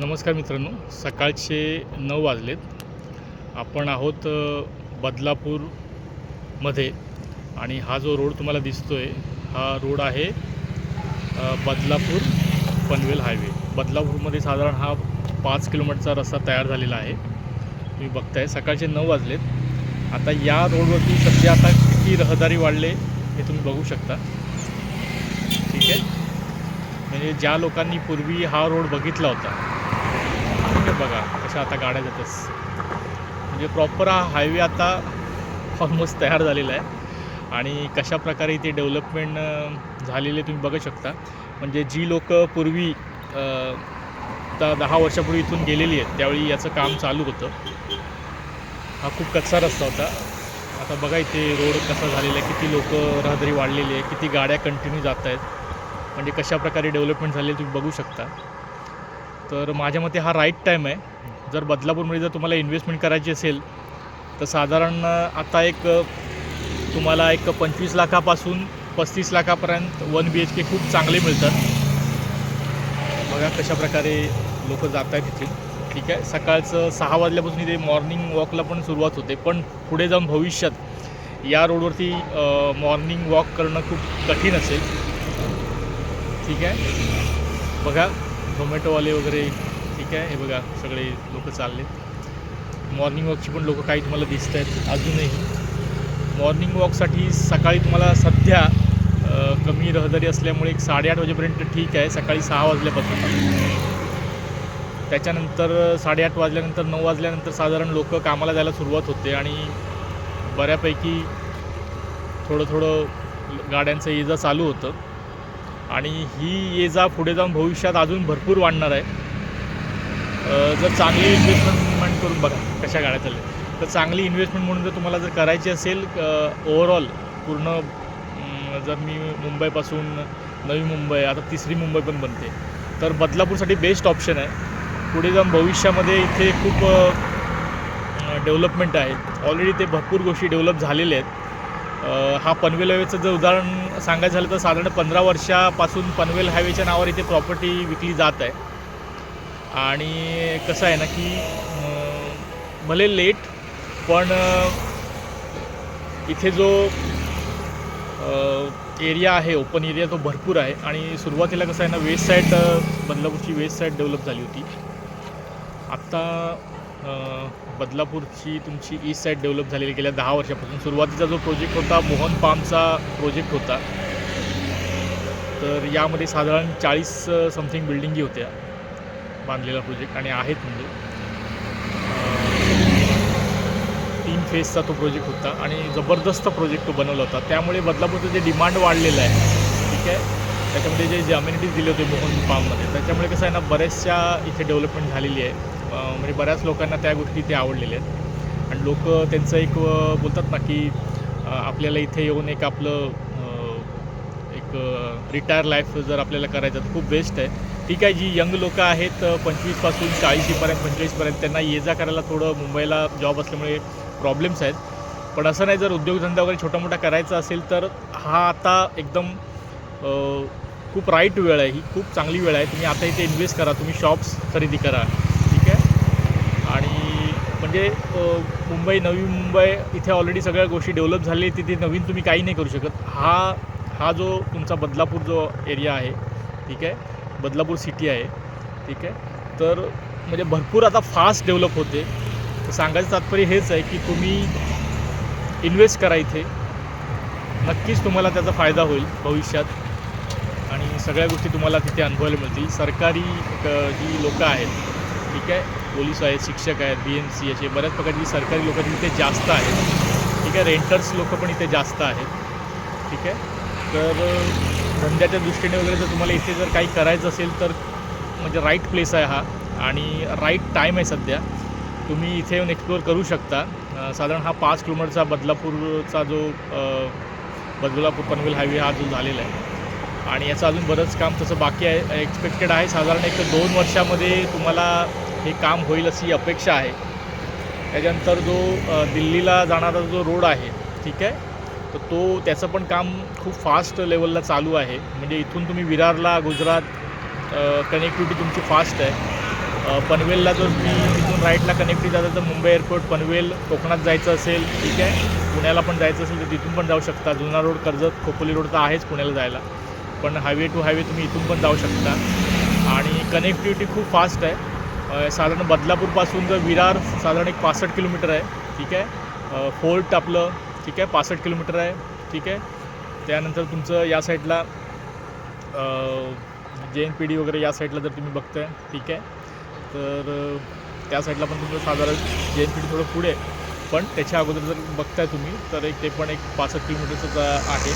नमस्कार मित्रांनो सकाळचे नऊ वाजलेत. आपण आहोत बदलापूरमध्ये आणि हा जो रोड तुम्हाला दिसतो आहे हा रोड आहे बदलापूर पनवेल हायवे. बदलापूरमध्ये साधारण हा पाच किलोमीटरचा रस्ता तयार झालेला आहे. तुम्ही बघताय सकाळचे नऊ वाजलेत. आता या रोडवरती सध्या आता किती रहदारी वाढले हे तुम्ही बघू शकता. ठीक आहे? म्हणजे ज्या लोकांनी पूर्वी हा रोड बघितला होता ठीक बघा कशा आता गाड्या जातच म्हणजे प्रॉपर हा हायवे आता ऑलमोस्ट तयार झालेला आहे. आणि कशा प्रकारे इथे डेव्हलपमेंट झालेले तुम्ही बघू शकता. म्हणजे जी लोक पूर्वी आता दहा वर्षापूर्वी इथून गेलेली आहेत त्यावेळी याचं काम चालू होतं. हा खूप कच्चा रस्ता होता. आता बघा इथे रोड कसा झालेला आहे किती लोक रहदारी वाढलेली आहे किती गाड्या कंटिन्यू जात आहेत. म्हणजे कशा प्रकारे डेव्हलपमेंट झालेली तुम्ही बघू शकता. तर माझ्या मते हा राईट टाईम आहे. जर बदलापूरमध्ये जर तुम्हाला इन्व्हेस्टमेंट करायची असेल तर साधारण आता एक तुम्हाला एक पंचवीस लाखापासून पस्तीस लाखापर्यंत वन बी एच के खूप चांगले मिळतात. बघा कशा प्रकारे लोक जात आहेत इथे. ठीक आहे? सकाळचं सहा वाजल्यापासून इथे मॉर्निंग वॉकला पण सुरुवात होते. पण पुढे जाऊन भविष्यात या रोडवरती मॉर्निंग वॉक करणं खूप कठीण असेल. ठीक आहे? बघा झोमॅटोवाले वगैरे ठीक आहे? हे बघा सगळे लोक चाललेत मॉर्निंग वॉकची पण लोक काही तुम्हाला दिसत आहेत अजूनही. मॉर्निंग वॉकसाठी सकाळी तुम्हाला सध्या कमी रहदारी असल्यामुळे एक साडेआठ वाजेपर्यंत ठीक आहे. सकाळी सहा वाजल्यापासून. त्याच्यानंतर साडेआठ वाजल्यानंतर नऊ वाजल्यानंतर साधारण लोक कामाला जायला सुरुवात होते आणि बऱ्यापैकी थोडं थोडं गाड्यांचं ये जा चालू होतं. आणि ही ये जा पुढे जाऊन भविष्यात अजून भरपूर वाढणार आहे. जर चांगली इन्व्हेस्टमेंट करून बघा कशा गाड्या चालल्या. तर चांगली इन्व्हेस्टमेंट म्हणून जर तुम्हाला जर करायची असेल ओव्हरऑल पूर्ण जर मी मुंबईपासून नवी मुंबई आता तिसरी मुंबई पण बनते. तर बदलापूरसाठी बेस्ट ऑप्शन आहे. पुढे जाऊन भविष्यामध्ये इथे खूप डेव्हलपमेंट आहे. ऑलरेडी ते भरपूर गोष्टी डेव्हलप झालेल्या आहेत. हा पनवेल हायवेचं जर उदाहरण सांगायचं झालं तर साधारण पंधरा वर्षापासून पनवेल हायवेच्या नावावर इथे प्रॉपर्टी विकली जात आहे. आणि कसं आहे ना की भले लेट पण इथे जो एरिया आहे ओपन एरिया तो भरपूर आहे. आणि सुरुवातीला कसं आहे ना वेस्ट साईड बदलापूरची वेस्ट साईड डेव्हलप झाली होती. आत्ता बदलापूरची तुमची ईस्ट साईड डेव्हलप झालेली गेल्या दहा वर्षापासून. सुरुवातीचा जो प्रोजेक्ट होता मोहन पामचा प्रोजेक्ट होता. तर यामध्ये साधारण चाळीस समथिंग बिल्डिंगी होत्या बांधलेला प्रोजेक्ट आणि आहेत म्हणजे. तीन फेजचा तो प्रोजेक्ट होता आणि जबरदस्त प्रोजेक्ट तो बनवला होता. त्यामुळे बदलापूरचं जे डिमांड वाढलेलं आहे ठीक आहे? त्याच्यामध्ये जे जे अम्युनिटीज दिले होते मोहन पाममध्ये त्याच्यामुळे कसं आहे ना बऱ्याचशा इथे डेव्हलपमेंट झालेली आहे. म्हणजे बऱ्याच लोकांना त्या गोष्टी ते आवडलेल्या आहेत. आणि लोक त्यांचं एक बोलतात ना की आपल्याला इथे येऊन एक आपलं एक रिटायर लाईफ जर आपल्याला करायचं तर खूप बेस्ट आहे. ठीक आहे जी यंग लोकं आहेत पंचवीसपासून चाळीशीपर्यंत पंचेचाळीसपर्यंत त्यांना ये जा करायला थोडं मुंबईला जॉब असल्यामुळे प्रॉब्लेम्स आहेत. पण असं नाही जर उद्योगधंदा वगैरे छोटा मोठा करायचा असेल तर हा आता एकदम खूप राईट वेळ आहे. ही खूप चांगली वेळ आहे. तुम्ही आता इथे इन्व्हेस्ट करा तुम्ही शॉप्स खरेदी करा. आणि म्हणजे मुंबई नवी मुंबई इथे ऑलरेडी सगळ्या गोष्टी डेव्हलप झाले आहेत. तिथे नवीन तुम्ही काही नाही करू शकत. हा हा जो तुमचा बदलापूर जो एरिया आहे ठीक आहे? बदलापूर सिटी आहे ठीक आहे? तर म्हणजे भरपूर आता फास्ट डेव्हलप होते. तर सांगायचं तात्पर्य हेच आहे की तुम्ही इन्व्हेस्ट करा इथे. नक्कीच तुम्हाला त्याचा फायदा होईल भविष्यात. आणि सगळ्या गोष्टी तुम्हाला तिथे अनुभवायला मिळतील. सरकारी जी लोकं आहेत ठीक आहे? पोलीस आहेत शिक्षक आहेत बी एम सी असे बऱ्याच प्रकारची सरकारी लोकं तिथे जास्त आहेत. ठीक आहे रेंटर्स लोक पण इथे जास्त आहेत. ठीक आहे तर धंद्याच्या दृष्टीने वगैरे जर तुम्हाला इथे जर काही करायचं असेल तर म्हणजे राईट प्लेस आहे हा. आणि राईट टाईम आहे सध्या. तुम्ही इथे येऊन एक्सप्लोअर करू शकता. साधारण हा पाच किलोमीटरचा बदलापूरचा जो बदलापूर पनवेल हायवे हा जो झालेला आहे. आणि याचं अजून बरंच काम तसं बाकी आहे. एक्सपेक्टेड आहे साधारण एक दोन वर्षामध्ये तुम्हाला हे काम होईल अशी अपेक्षा आहे. त्याच्यानंतर जो दिल्लीला जाणारा जो रोड आहे ठीक आहे? तर तो त्याचं पण काम खूप फास्ट लेवलला चालू आहे. म्हणजे इथून तुम्ही विरारला गुजरात कनेक्टिव्हिटी तुमची फास्ट आहे. पनवेलला जर तुम्ही तिथून राईटला कनेक्टिव्ह जाता तर मुंबई एअरपोर्ट पनवेल कोकणात जायचं असेल ठीक आहे? पुण्याला पण जायचं असेल तर तिथून पण जाऊ शकता. जुना रोड कर्जत खोपोली रोड तर आहेच पुण्याला जायला. पण हायवे टू हायवे तुम्ही इथून पण जाऊ शकता. आणि कनेक्टिव्हिटी खूप फास्ट आहे. साधारण बदलापूरपासून जर विरार साधारण एक पासष्ट किलोमीटर आहे ठीक आहे? फोर्ट आपलं ठीक आहे? पासष्ट किलोमीटर आहे ठीक आहे? त्यानंतर तुमचं या साईडला जे एन पी डी वगैरे या साईडला जर तुम्ही बघताय ठीक आहे? तर त्या साईडला पण तुमचं साधारण जे एन पी डी थोडं पुढे आहे. पण त्याच्या अगोदर जर बघताय तुम्ही तर एक ते पण एक पासष्ट किलोमीटरचं आहे.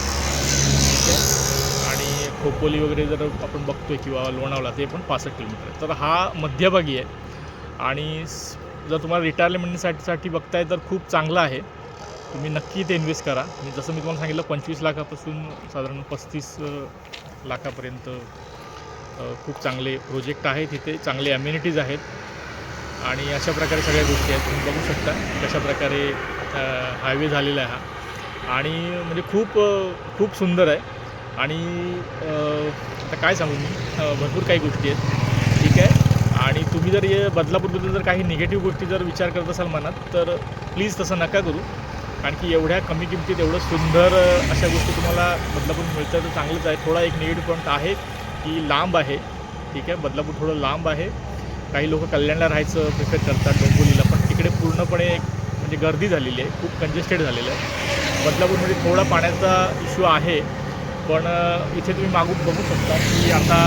खोपोली वगैरे जर आपण बघतोय किंवा लोणावळा ते पण पासष्ट किलोमीटर आहे. तर हा मध्यभागी आहे. आणि जर तुम्हाला रिटायरमेंटसाठी साठी बघताय तर खूप चांगलं आहे. तुम्ही नक्की इथे इन्व्हेस्ट करा. म्हणजे जसं मी तुम्हाला सांगितलं पंचवीस लाखापासून साधारण पस्तीस लाखापर्यंत खूप चांगले प्रोजेक्ट आहेत तिथे चांगले अम्युनिटीज आहेत. आणि अशा प्रकारे सगळ्या गोष्टी आहेत. तुम्ही बघू शकता कशा प्रकारे हायवे झालेला आहे हा. आणि म्हणजे खूप खूप सुंदर आहे. आणि आता काय सांगू मी? भरपूर काही गोष्टी आहेत. ठीक आहे? आणि तुम्ही जर हे बदलापूरबद्दल जर काही निगेटिव्ह गोष्टी जर विचार करत असाल मनात तर प्लीज तसं नका करू. कारण की एवढ्या कमी किमतीत एवढं सुंदर अशा गोष्टी तुम्हाला बदलापूर मिळतं तर चांगलंच आहे. थोडा एक निगेटिव्ह पॉईंट आहे की लांब आहे. ठीक आहे? बदलापूर थोडं लांब आहे. काही लोक कल्याणला राहायचं प्रिफर करतात डोंबिवलीला. पण तिकडे पूर्णपणे एक म्हणजे गर्दी झालेली आहे. खूप कंजेस्टेड झालेलं आहे. बदलापूरमध्ये थोडा पाण्याचा इश्यू आहे. पण इथे तुम्ही मागून बघू शकता की आता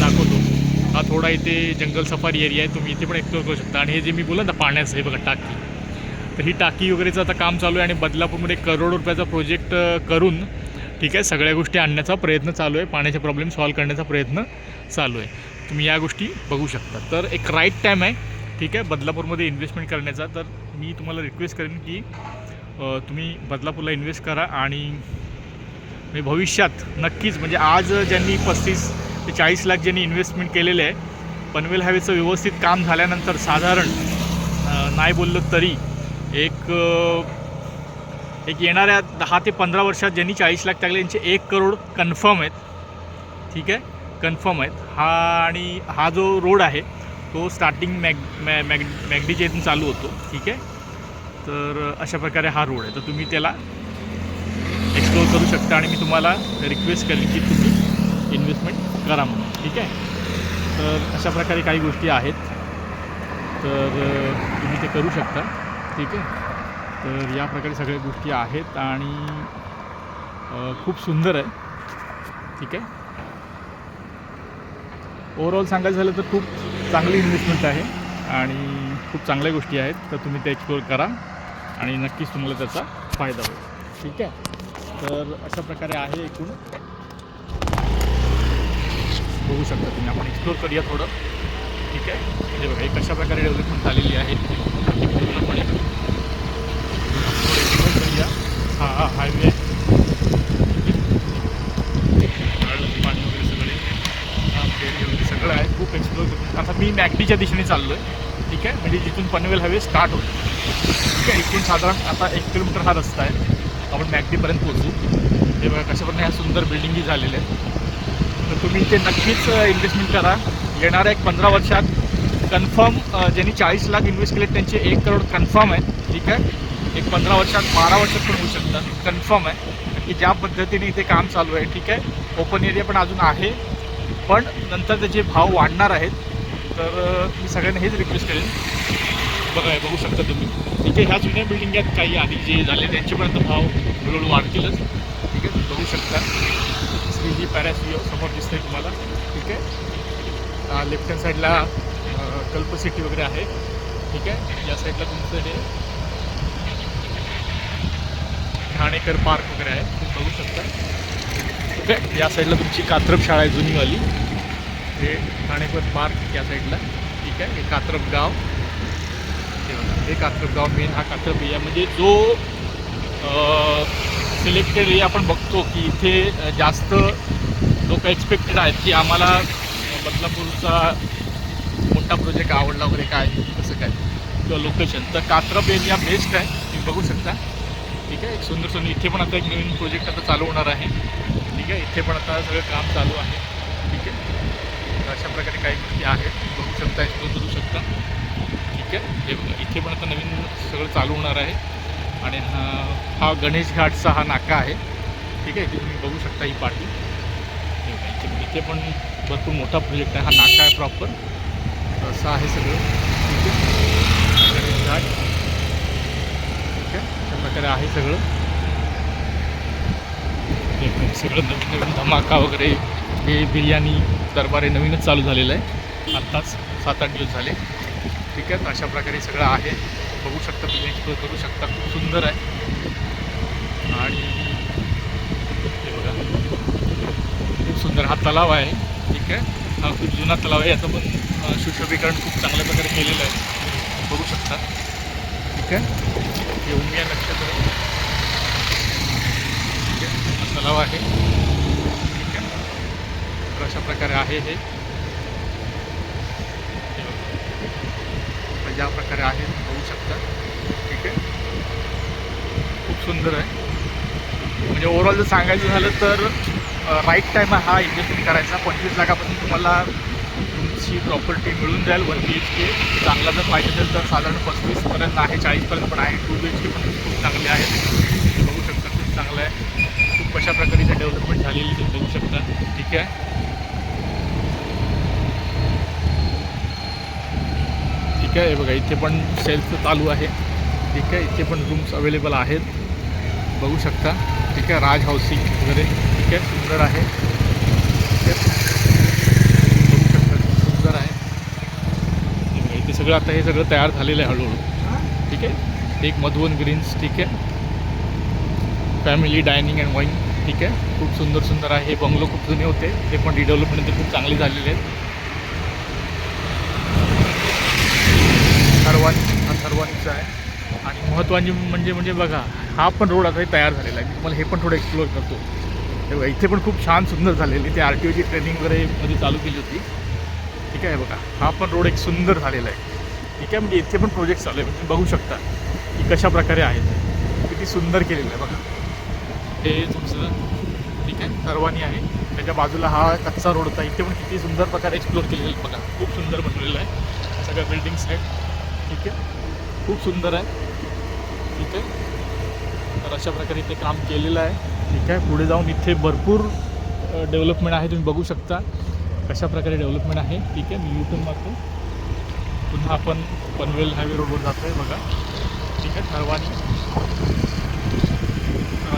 दाखवतो. हा थोडा इथे जंगल सफारी एरिया आहे तुम्ही इथे पण एक्सप्लोर करू शकता. आणि हे जे मी बोललं ना पाण्याचं हे बघा टाकी. तर ही टाकी वगैरेचं आता काम चालू आहे आणि बदलापूरमध्ये करोड रुपयाचा प्रोजेक्ट करून ठीक आहे सगळ्या गोष्टी आणण्याचा प्रयत्न चालू आहे. पाण्याचे प्रॉब्लेम सॉल्व्ह करण्याचा प्रयत्न चालू आहे. तुम्ही या गोष्टी बघू शकता. तर एक राईट टाईम आहे ठीक आहे बदलापूरमध्ये इन्व्हेस्टमेंट करण्याचा. तर मी तुम्हाला रिक्वेस्ट करेन की तुम्ही बदलापूरला इन्व्हेस्ट करा आणि म्हणजे भविष्यात नक्कीच म्हणजे आज ज्यांनी पस्तीस ते चाळीस लाख ज्यांनी इन्व्हेस्टमेंट केलेले आहे पनवेल हायवेचं व्यवस्थित काम झाल्यानंतर साधारण नाही बोललं तरी एक एक येणाऱ्या दहा ते पंधरा वर्षात ज्यांनी चाळीस लाख टाकले यांचे एक करोड कन्फर्म आहेत. ठीक आहे? कन्फर्म आहेत. हा आणि हा जो रोड आहे तो स्टार्टिंग मॅग मॅ मॅग मॅगडीच्या इथून चालू होतो. ठीक आहे? तर अशा प्रकारे हा रोड आहे. तर तुम्ही त्याला एक्सप्लोर करू शकता आणि मी तुम्हाला रिक्वेस्ट करेन की तुम्ही इन्व्हेस्टमेंट करा म्हणून. ठीक आहे? तर अशा प्रकारे काही गोष्टी आहेत. तर तुम्ही ते करू शकता. ठीक आहे? तर या प्रकारे सगळ्या गोष्टी आहेत आणि खूप सुंदर आहे. ठीक आहे? ओवरऑल सांगायचं झालं तर खूप चांगली इन्व्हेस्टमेंट आहे आणि खूप चांगल्या गोष्टी आहेत. तर तुम्ही ते एक्सप्लोर करा आणि नक्कीच तुम्हाला त्याचा फायदा होईल. ठीक आहे? तर अशा प्रकारे आहे एकूण. बघू शकता तुम्ही आपण एक्सप्लोर करूया थोडं. ठीक आहे? म्हणजे बघा हे कशा प्रकारे डेव्हलपमेंट झालेली आहे पूर्णपणे एक्सप्लोर करूया हा हा हायवे पाणी वगैरे सगळे. वगैरे सगळं आहे खूप एक्सप्लोर करतो आता मी मॅगडीच्या दिशेने चाललो आहे ठीक आहे? म्हणजे जिथून पनवेल हायवे स्टार्ट होतो ठीक आहे? इथून साधारण आता एक किलोमीटर हा रस्ता आहे. आपण मॅगडीपर्यंत पोहोचू. हे बघा कशापर्यंत ह्या सुंदर बिल्डिंगी झालेल्या आहेत तर तुम्ही इथे नक्कीच इन्व्हेस्टमेंट करा. येणाऱ्या एक पंधरा वर्षात कन्फर्म ज्यांनी चाळीस लाख इन्व्हेस्ट केले त्यांचे एक करोड कन्फर्म आहे. ठीक आहे? एक पंधरा वर्षात बारा वर्षात पण होऊ शकतात कन्फर्म आहे. की ज्या पद्धतीने इथे काम चालू आहे ठीक आहे? ओपन एरिया पण अजून आहे. पण नंतर त्याचे भाव वाढणार आहेत तर मी सगळ्यांना हेच रिक्वेस्ट करेन. बघा बघू शकता तुम्ही. ठीक आहे ह्या जुन्या बिल्डिंग आहेत काही आधी जे झाले त्यांच्यापर्यंत भाव हळूहळू वाढतीलच. ठीक आहे तुम्ही बघू शकता. श्रीजी पॅरासिओ समोर दिसते तुम्हाला. ठीक आहे. लेफ्ट हँड साईडला कल्प सिटी वगैरे आहे. ठीक आहे. या साईडला तुमचं हे ठाणेकर पार्क वगैरे आहे. तुम्ही बघू शकता. ठीक आहे. या साईडला तुमची कात्रप शाळा आहे जुनीवाली हे ठाणेकर पार्क या साईडला ठीक आहे. हे कात्रप गाव. हे बघा गाव मेन हा कात्रप एरिया म्हणजे जो सिलेक्टेड एरिया आपण बघतो की इथे जास्त लोक एक्सपेक्टेड आहेत की आम्हाला बदलापूरचा मोठा प्रोजेक्ट आवडला वगैरे काय कसं काय किंवा लोकेशन तर कात्रप एरिया बेस्ट आहे तुम्ही बघू शकता. ठीक आहे एक सुंदर सुंदर. इथे पण आता एक नवीन प्रोजेक्ट आता चालू होणार आहे. ठीक आहे इथे पण आता सगळं काम चालू आहे. ठीक आहे. अशा प्रकारे काही गोष्टी आहेत बघू शकता एक्सप्लोर करू शकता. ठीक आहे हे बघा इथे पण आता नवीन सगळं चालू होणार आहे. आणि हा हा गणेश घाटचा हा नाका आहे. ठीक आहे इथे तुम्ही बघू शकता ही पार्टी. इथे इथे पण भरपूर मोठा प्रोजेक्ट आहे. हा नाका आहे प्रॉपर असं आहे सगळं. ठीक आहे. गणेश घाट. ठीक आहे अशा प्रकारे आहे सगळं. सगळं नवीन नवीन धमाका वगैरे. हे बिर्याणी दरबार नवीनच चालू झालेलं आहे. आत्ताच सात आठ दिवस झाले. ठीक आहे अशा प्रकारे सगळं आहे. बघू शकता तुम्ही एक्सप्लोर करू शकता. खूप सुंदर आहे. आणि हे बघा. खूप सुंदर. हा तलाव आहे. ठीक आहे. हा खूप जुना तलाव आहे. याचं पण सुशोभीकरण खूप चांगल्या प्रकारे केलेलं आहे. बघू शकता. ठीक आहे. हे उमिया नक्षत्र. ठीक आहे. हा तलाव आहे. ठीक आहे. तर अशा प्रकारे आहे हे बघा. तर ज्या प्रकारे आहे बघू शकता ठीक आहे? खूप सुंदर आहे. म्हणजे ओव्हरऑल जर सांगायचं झालं तर राईट टाईम हा इन्व्हेस्टमेंट करायचा. पंचवीस लाखापासून तुम्हाला तुमची प्रॉपर्टी मिळून जाईल. वन बी एच के चांगला जर पाहिजे असेल तर साधारण पस्तीसपर्यंत आहे चाळीसपर्यंत पण आहे. टू बी एच के पण खूप चांगले आहेत. बघू शकता खूप चांगलं आहे. खूप कशा प्रकारे डेव्हलपमेंट झालेली ते बघू शकता. ठीक आहे? ठीक आहे. बघा इथे पण सेल्फ चालू आहे. ठीक आहे. इथे पण रूम्स अवेलेबल आहेत. बघू शकता. ठीक आहे राज हाऊसिंग वगैरे. ठीक आहे सुंदर आहे. ठीक आहे. बघू शकता सुंदर आहे. इथे सगळं आता हे सगळं तयार झालेलं आहे हळूहळू. ठीक आहे. एक मधुवन ग्रीन्स ठीक आहे. फॅमिली डायनिंग अँड वाईन ठीक आहे. खूप सुंदर सुंदर आहे. हे बंगलो खूप जुने होते. ते पण रिडेव्हलपमेंट ते खूप चांगले झालेले आहेत. सर्वांनी आहे. आणि महत्त्वाची म्हणजे म्हणजे बघा हा पण रोड आता तयार झालेला आहे. मी तुम्हाला हे पण थोडं एक्सप्लोर करतो. तेव्हा बघा इथे पण खूप छान सुंदर झालेली ते आर टी ओची ट्रेनिंग वगैरे मध्ये चालू केली होती. ठीक आहे बघा हा पण रोड एक सुंदर झालेला आहे. ठीक आहे म्हणजे इथे पण प्रोजेक्ट चालू आहे. म्हणजे तुम्ही बघू शकता की कशा प्रकारे आहेत. किती सुंदर केलेलं आहे बघा. हे तुमचं ठीक आहे सर्वांनी आहे. त्याच्या बाजूला हा कच्चा रोड होता. इथे पण किती सुंदर प्रकारे एक्सप्लोर केलेलं आहे. बघा खूप सुंदर बनवलेलं आहे. सगळ्या बिल्डिंग्स आहेत. ठीक आहे. खूप सुंदर आहे. ठीक आहे तर अशा प्रकारे इथे काम केलेलं आहे. ठीक आहे. पुढे जाऊन इथे भरपूर डेव्हलपमेंट आहे. तुम्ही बघू शकता कशा प्रकारे डेव्हलपमेंट आहे. ठीक आहे. मी युटून मागतो. पुन्हा आपण पनवेल हायवे रोडवर जातो आहे बघा. ठीक आहे. सर्वांनी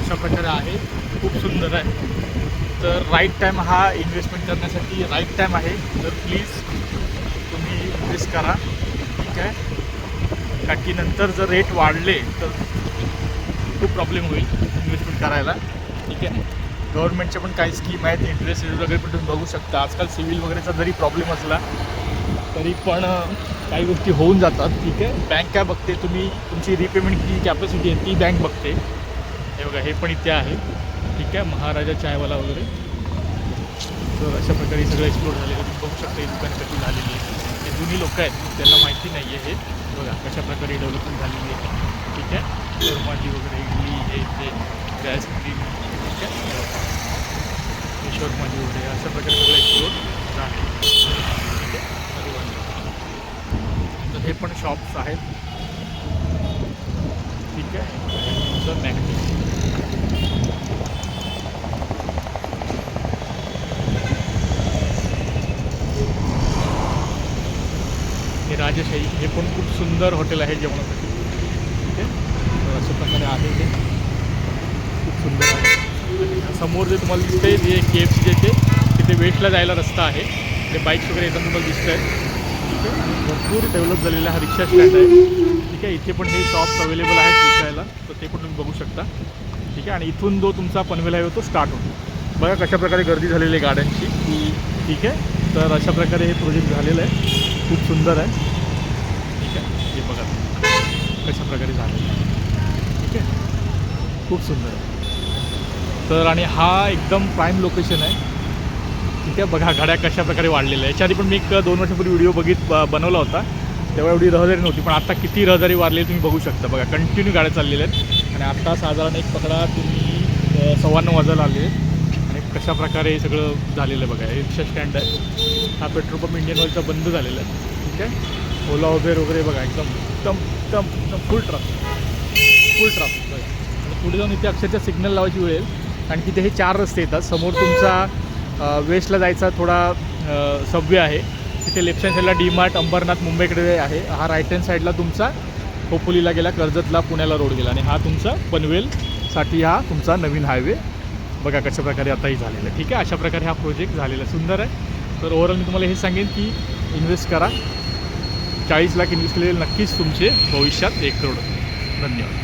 अशा प्रकारे आहे. खूप सुंदर आहे. तर राईट टाईम हा इन्व्हेस्टमेंट करण्यासाठी राईट टाईम आहे. तर प्लीज तुम्ही इन्व्हेस्ट करा. ठीक आहे. कारण की नंतर जर रेट वाढले तर खूप प्रॉब्लेम होईल इन्व्हेस्टमेंट करायला. ठीक आहे? गव्हर्नमेंटच्या पण काही स्कीम आहेत इंटरेस्ट रेट वगैरे पण तुम्ही बघू शकता. आजकाल सिव्हिल वगैरेचा जरी प्रॉब्लेम असला तरी पण काही गोष्टी होऊन जातात. ठीक आहे? बँक काय बघते तुम्ही? तुमची रिपेमेंट जी कॅपॅसिटी आहे ती बँक बघते. हे बघा हे पण इथे आहे. ठीक आहे? महाराजा चायवाला वगैरे. तर अशा प्रकारे सगळं एक्सप्लोर झालेलं तुम्ही बघू शकता ही दुकान कशी झालेली आहे. हे जुनी लोक आहेत त्यांना माहिती नाही आहे हे. बघा कशाप्रकारे डेव्हलपमेंट झालेली आहे. ठीक आहे? शर्माजी वगैरे इडली हे ते गॅस क्रीम ठीक आहे? हे वगैरे अशा प्रकारे सगळं एक्सप्लोर आहे ठीक आहे? तर हे पण शॉप्स आहेत. ठीक आहे? हे तुमचं मॅग्नेट हे राजशाही. हे पण खूप सुंदर हॉटेल आहे जेवणासाठी. ठीक आहे तर अशा प्रकारे आहे ते. खूप सुंदर आहे. आणि समोर जे तुम्हाला दिसतंय जे के एफ सीचे तिथे वेस्टला जायला रस्ता आहे. ते बाईक्स वगैरे येताना तुम्हाला दिसत आहे ठीक आहे? आणि भरपूर डेव्हलप झालेला हा रिक्षा स्टँड आहे. ठीक आहे? इथे पण हे शॉप्स अवेलेबल आहेत विकायला. तर ते पण तुम्ही बघू शकता. ठीक आहे? आणि इथून जो तुमचा पनवेल आहे तो स्टार्ट होतो. बघा कशा प्रकारे गर्दी झालेली आहे गाड्यांची. ठीक आहे? तर अशा प्रकारे हे प्रोजेक्ट झालेलं आहे. खूप सुंदर आहे. कशा प्रकारे झालेलं आहे ठीक आहे? खूप सुंदर. तर आणि हा एकदम प्राईम लोकेशन आहे. ठीक आहे बघा गाड्या कशा प्रकारे वाढलेल्या आहे याच्या आधी पण मी एक दोन वर्षापूर्वी व्हिडिओ बघित बनवला होता. तेव्हा एवढी रहदारी नव्हती पण आता किती रहदारी वाढलेली तुम्ही बघू शकता. बघा कंटिन्यू गाड्या चाललेल्या आहेत. आणि आत्ता साधारण एक पकडा तुम्ही सव्वाण्णव वाजायला आले आणि कशा प्रकारे हे सगळं झालेलं आहे बघा. हे रिक्षा स्टँड आहे. हा पेट्रोल पंप इंडियन ऑइलचा बंद झालेला आहे. ठीक आहे? ओला उबेर वगैरे बघा एकदम एकदम एकदम एकदम फुल ट्राफिक फुल ट्राफिक बघा आणि पुढे जाऊन इथे अक्षरशः सिग्नल लावायची वेळ कारण की ते हे चार रस्ते येतात. समोर तुमचा वेस्टला जायचा थोडा सबवे आहे. तिथे लेफ्ट हँड साईडला डी मार्ट अंबरनाथ मुंबईकडे आहे. हा राईट हँड साईडला तुमचा खोपोलीला गेला कर्जतला पुण्याला रोड गेला. आणि हा तुमचा पनवेलसाठी हा तुमचा नवीन हायवे बघा कशा प्रकारे आताही झालेला आहे. ठीक आहे? अशा प्रकारे हा प्रोजेक्ट झालेला आहे. सुंदर आहे. तर ओव्हरऑल मी तुम्हाला हे सांगेन की इन्व्हेस्ट करा. चाळीस लाख इन्व्हेस्ट केलेले नक्कीच तुमचे भविष्यात एक करोड. धन्यवाद.